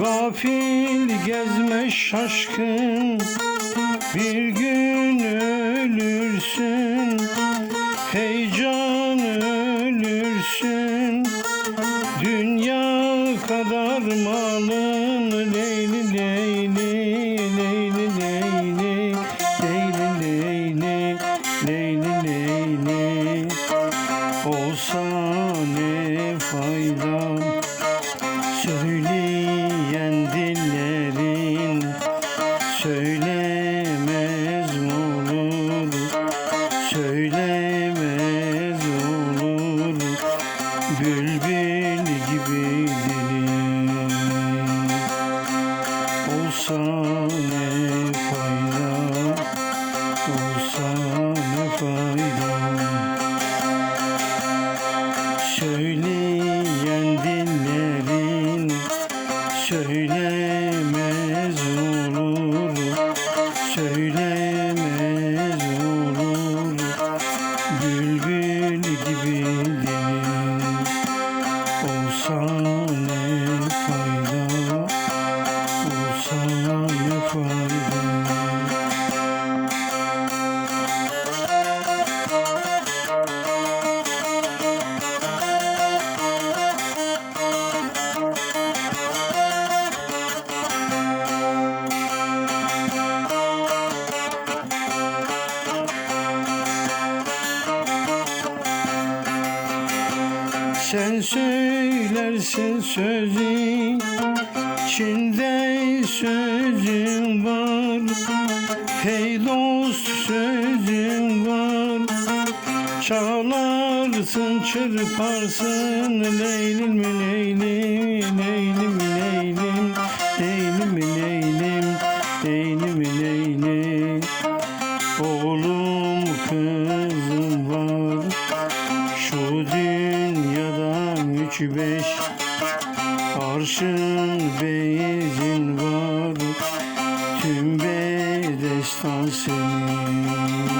Gafil gezme şaşkın Bir gün ölürsün. Heyecan ölürsün Dünya kadar malın. Leyli leyli leyli dilim Olsa ne fayda Olsa ne fayda? Söyleyen dillerin Söylemez olur Söylemez olur. Bülbül gibi Olsa Sen söylersin sözü içinde sözüm var. Hey dost sözüm var. Çalarsın çırparsın Leylim leylim Leylim üç beş. Arşın beyzin var Tüm bedestan senin.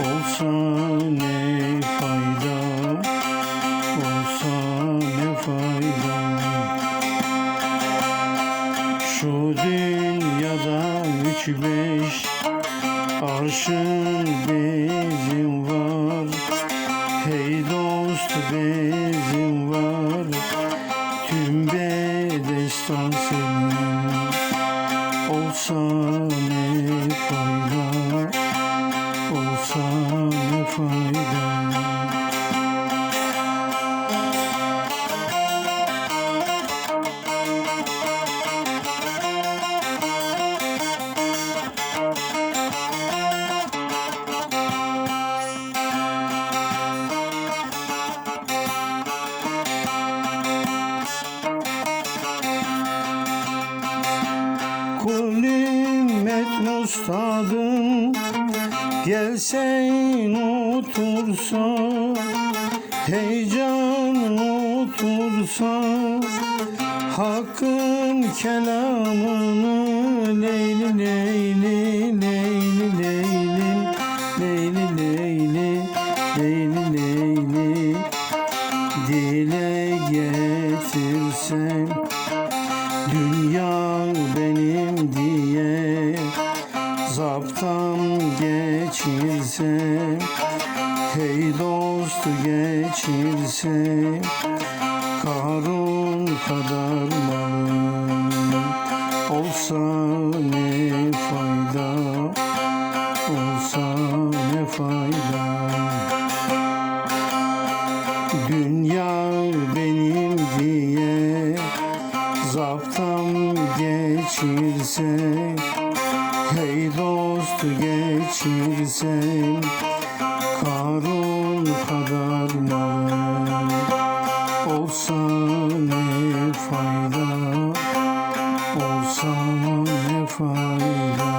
Olsa Olsa etmustadım Gelsen otursa Heyecan otursa Hakkın kelamını Leyli leyli leyli leyli Leyli leyli leyli leyli Dile getirsen Hey dost geçirse Karun kadar malım Olsa ne fayda Olsa ne fayda. Dünya benim diye Zaptan geçirse Hey dost geçirse Harun kadar mı olsa ne fayda olsa ne fayda.